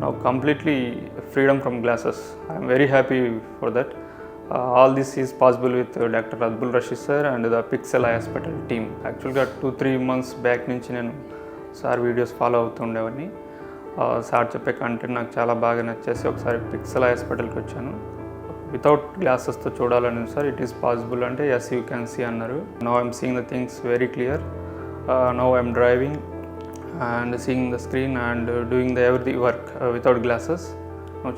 now completely freedom from glasses. I am very happy for that. Uh, all this is possible with uh, Dr. Adbul Rashid sir and the Pixel Eye యాక్చువల్గా two three months back నుంచి నేను sir videos follow అవుతుండేవాడిని uh, sir చెప్పే content నాకు చాలా బాగా నచ్చేసి ఒకసారి pixel హాస్పిటల్కి వచ్చాను వితౌట్ గ్లాసెస్తో చూడాలని సార్ ఇట్ ఈస్ పాసిబుల్ అంటే ఎస్ యూ క్యాన్ సీ అన్నారు no I'm seeing the things very clear no I'm driving and seeing the screen and doing the every work without glasses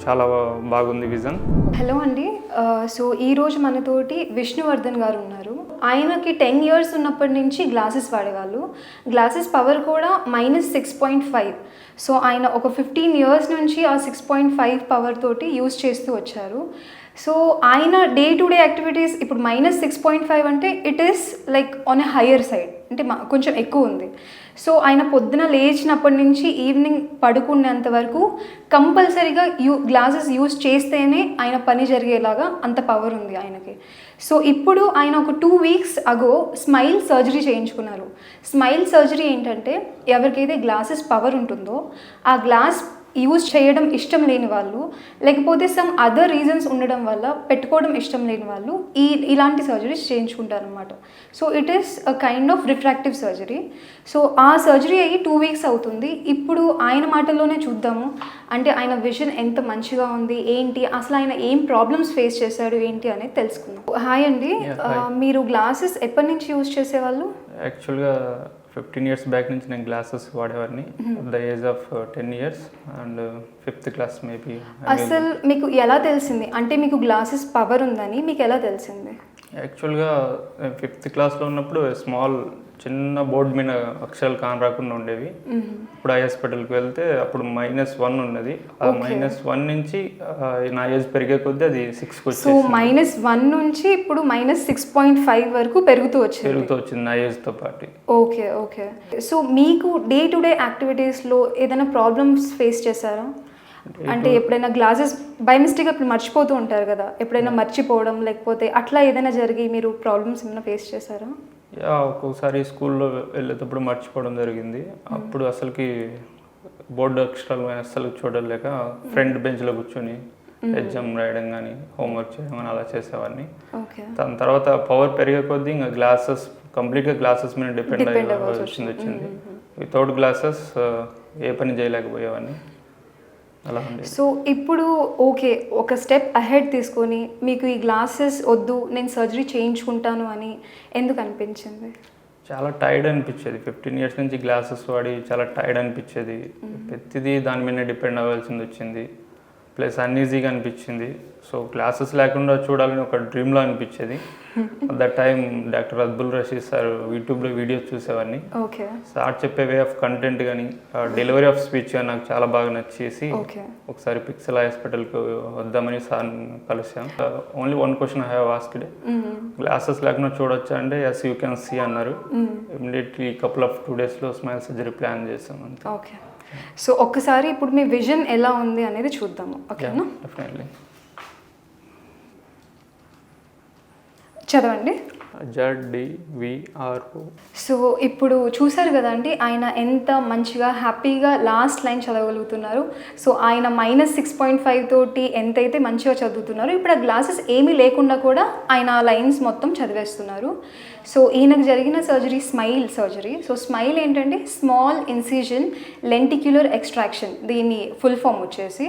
చాలా బాగుంది vision hello అండి. Uh, so ఈరోజు మనతోటి విష్ణువర్ధన్ గారు ఉన్నారు. ఆయనకి టెన్ ఇయర్స్ ఉన్నప్పటి నుంచి గ్లాసెస్ వాడేవాళ్ళు. గ్లాసెస్ పవర్ కూడా minus six point five so ఆయన ఒక ఫిఫ్టీన్ ఇయర్స్ నుంచి ఆ సిక్స్ పాయింట్ ఫైవ్ పవర్ తోటి యూజ్ చేస్తూ వచ్చారు. సో ఆయన డే టు డే యాక్టివిటీస్ ఇప్పుడు మైనస్ సిక్స్ పాయింట్ ఫైవ్ అంటే it is like on a higher side అంటే మా- కొంచెం ఎక్కువ ఉంది. సో ఆయన పొద్దున లేచినప్పటి నుంచి ఈవినింగ్ పడుకునేంత వరకు కంపల్సరీగా యూ గ్లాసెస్ యూస్ చేస్తేనే ఆయన పని జరిగేలాగా అంత పవర్ ఉంది ఆయనకి. సో ఇప్పుడు ఆయన ఒక two weeks ago smile surgery చేయించుకున్నారు. స్మైల్ సర్జరీ ఏంటంటే ఎవరికైతే గ్లాసెస్ పవర్ ఉంటుందో ఆ గ్లాస్ యూజ్ చేయడం ఇష్టం లేని వాళ్ళు లేకపోతే సమ్ అదర్ రీజన్స్ ఉండడం వల్ల పెట్టుకోవడం ఇష్టం లేని వాళ్ళు ఈ ఇలాంటి surgeries చేయించుకుంటారనమాట so it is a kind of refractive surgery so ఆ సర్జరీ అయ్యి టూ వీక్స్ అవుతుంది. ఇప్పుడు ఆయన మాటల్లోనే చూద్దాము. అంటే ఆయన విజన్ ఎంత మంచిగా ఉంది ఏంటి అసలు ఆయన ఏం ప్రాబ్లమ్స్ ఫేస్ చేశాడు ఏంటి అనేది తెలుసుకుందాం. హాయ్ అండి. మీరు గ్లాసెస్ ఎప్పటి నుంచి యూజ్ చేసేవాళ్ళు? యాక్చువల్గా ఫిఫ్టీన్ ఇయర్స్ బ్యాక్ నుంచి నేను glasses వాడేవాడిని. The age of ten years and fifth class maybe అసలు మీకు ఎలా తెలిసింది? అంటే మీకు గ్లాసెస్ పవర్ ఉందని మీకు ఎలా తెలిసింది? యాక్చువల్గా ఫిఫ్త్ క్లాస్లో ఉన్నప్పుడు స్మాల్ చిన్న బోర్డు మీద అక్షరాలు కాని రాకుండా ఉండేవి. ఇప్పుడు ఐ హాస్పిటల్కి వెళ్తే అప్పుడు మైనస్ వన్ ఉన్నది. ఆ. మైనస్ వన్ నుంచి నా ఏజ్ పెరిగే కొద్దీ అది సిక్స్కి సో మైనస్ వన్ నుంచి ఇప్పుడు మైనస్ సిక్స్ పాయింట్ ఫైవ్ వరకు పెరుగుతూ వచ్చింది. పెరుగుతూ వచ్చింది నా ఏజ్తో పాటు. Okay okay. సో మీకు డే టు డే యాక్టివిటీస్లో ఏదైనా ప్రాబ్లమ్స్ ఫేస్ చేశారా? అంటే ఎప్పుడైనా గ్లాసెస్ బై మిస్టేక్ అప్పుడు మర్చిపోతూ ఉంటారు కదా. ఎప్పుడైనా మర్చిపోవడం లేకపోతే అట్లా ఏదైనా జరిగి మీరు ప్రాబ్లమ్స్ ఏమైనా ఫేస్ చేశారా? ఒక్కొక్కసారి స్కూల్లో వెళ్ళేటప్పుడు మర్చిపోవడం జరిగింది. అప్పుడు అసలుకి బోర్డు అక్షరాలు అస్సలు చూడలేక ఫ్రంట్ బెంచ్లో కూర్చొని ఎగ్జామ్ రాయడం కానీ హోంవర్క్ చేయడం కానీ అలా చేసేవాడిని. దాని తర్వాత పవర్ పెరిగే కొద్దీ ఇంకా గ్లాసెస్ కంప్లీట్గా గ్లాసెస్ మీద డిపెండ్ అయ్యి వచ్చింది వచ్చింది. వితౌట్ గ్లాసెస్ ఏ పని చేయలేకపోయేవాడిని. సో ఇప్పుడు ఓకే ఒక స్టెప్ అహెడ్ తీసుకొని మీకు ఈ గ్లాసెస్ వద్దు నేను సర్జరీ చేయించుకుంటాను అని ఎందుకు అనిపించింది? చాలా టైర్డ్ అనిపించేది. ఫిఫ్టీన్ ఇయర్స్ నుంచి గ్లాసెస్ వాడి చాలా టైర్డ్ అనిపించేది. ప్రతిదీ దాని మీద డిపెండ్ అవ్వాల్సింది వచ్చింది. ప్లస్ అన్ఈజీగా అనిపించింది. సో క్లాసెస్ లేకుండా చూడాలని ఒక డ్రీమ్లో అనిపించేది. దట్ టైం డాక్టర్ అద్బుల్ రషీద్ సార్ యూట్యూబ్లో వీడియోస్ చూసేవాడిని. ఓకే. సార్ చెప్పే వే ఆఫ్ కంటెంట్ కానీ డెలివరీ ఆఫ్ స్పీచ్ కానీ నాకు చాలా బాగా నచ్చేసి ఒకసారి పిక్సెల్ హాస్పిటల్కి వద్దామని సార్ కలిసాం only one question I have asked glasses లేకుండా చూడొచ్చా అంటే ఎస్ యూ కెన్ సీ అన్నారు. ఇమీడియట్లీ కపుల్ ఆఫ్ టూ డేస్లో స్మైల్ సర్జరీ ప్లాన్ చేసాం అంతే. ఓకే. సో ఒక్కసారి ఇప్పుడు మీ విజన్ ఎలా ఉంది అనేది చూద్దాము. ఓకేనా? డెఫినెట్లీ చదవండి. జడ్డివిఆర్ఓ సో ఇప్పుడు చూసారు కదండి ఆయన ఎంత మంచిగా హ్యాపీగా లాస్ట్ లైన్ చదవగలుగుతున్నారు. సో ఆయన మైనస్ సిక్స్ పాయింట్ ఫైవ్ తోటి ఎంతైతే మంచిగా చదువుతున్నారో ఇప్పుడు ఆ గ్లాసెస్ ఏమీ లేకుండా కూడా ఆయన ఆ లైన్స్ మొత్తం చదివేస్తున్నారు. సో ఈయనకు జరిగిన surgery smile surgery. So smile ఏంటంటే స్మాల్ ఇన్సిజన్ లెంటిక్యులర్ ఎక్స్ట్రాక్షన్. దీని ఫుల్ ఫామ్ వచ్చేసి.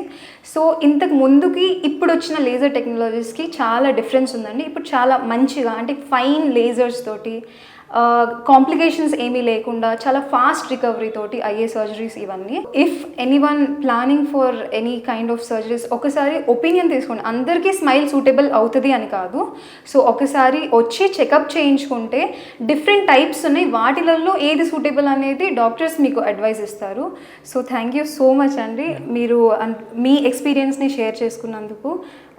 సో ఇంతకు ముందుకి ఇప్పుడు వచ్చిన లేజర్ టెక్నాలజీస్కి చాలా డిఫరెన్స్ ఉందండి. ఇప్పుడు చాలా మంచిగా అంటే ఫైన్ లేజర్స్ తోటి కాంప్లికేషన్స్ ఏమీ లేకుండా చాలా ఫాస్ట్ రికవరీ తోటి అయ్యే సర్జరీస్ ఇవన్నీ. If any one planning for any kind of surgeries ఒకసారి ఒపీనియన్ తీసుకోండి. అందరికీ స్మైల్ సూటబుల్ అవుతుంది అని కాదు. సో ఒకసారి వచ్చి చెకప్ చేయించుకుంటే డిఫరెంట్ టైప్స్ ఉన్నాయి. వాటిలలో ఏది సూటబుల్ అనేది డాక్టర్స్ మీకు అడ్వైస్ ఇస్తారు. So thank you so much అండి. మీరు మీ ఎక్స్పీరియన్స్ని షేర్ చేసుకున్నందుకు.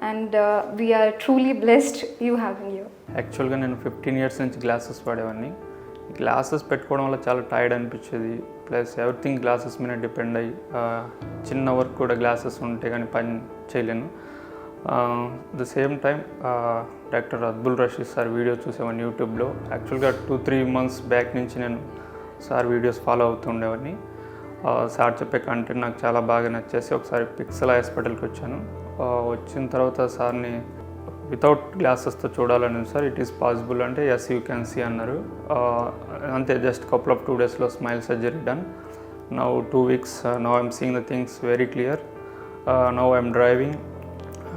And we're truly blessed you having you యాక్చువల్గా నేను ఫిఫ్టీన్ ఇయర్స్ నుంచి గ్లాసెస్ వాడేవాడిని. గ్లాసెస్ పెట్టుకోవడం వల్ల చాలా టైర్డ్ అనిపించేది. ప్లస్ ఎవ్రీథింగ్ గ్లాసెస్ మీద డిపెండ్ అయ్యి చిన్న వర్క్ కూడా గ్లాసెస్ ఉంటే కానీ పని చేయలేను. ద సేమ్ టైం డాక్టర్ అద్బుల్ రషీద్ సార్ వీడియో చూసేవాడిని యూట్యూబ్లో యాక్చువల్గా టూ త్రీ మంత్స్ బ్యాక్ నుంచి నేను సార్ వీడియోస్ ఫాలో అవుతుండేవాడిని సార్ చెప్పే కంటెంట్ నాకు చాలా బాగా నచ్చేసి ఒకసారి పిక్సెల్ హాస్పిటల్కి వచ్చాను. వచ్చిన తర్వాత సార్ని వితౌట్ గ్లాసెస్తో చూడాలని సార్ ఇట్ ఈస్ పాసిబుల్ అంటే ఎస్ యూ క్యాన్ సీ అన్నారు. అంతే జస్ట్ కపుల్ ఆఫ్ టూ డేస్లో smile surgery done now two weeks now I'm seeing the things very clear now I'm driving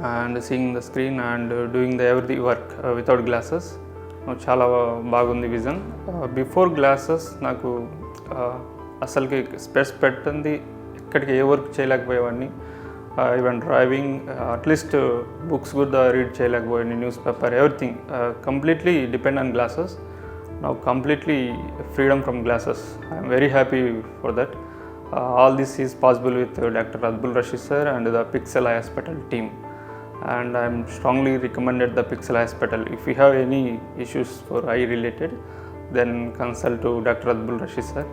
and seeing the screen and doing the every work without glasses చాలా బాగుంది vision before glasses నాకు అసలుకి specs పెట్టింది ఎక్కడికి ఏ work చేయలేకపోయేవాడిని. Uh, even driving, uh, at least uh, books good I read Chailagbo in newspaper, everything completely depend on glasses. Now completely freedom from glasses. I am very happy for that. All this is possible with Dr. Adbul Rashid sir and the Pixel Eye Hospital team. And I am strongly recommended the Pixel Eye Hospital. If you have any issues for eye related, then consult to Dr. Adbul Rashid sir.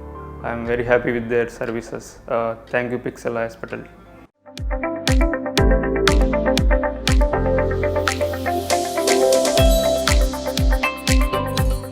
I am very happy with their services. Thank you Pixel Eye Hospital.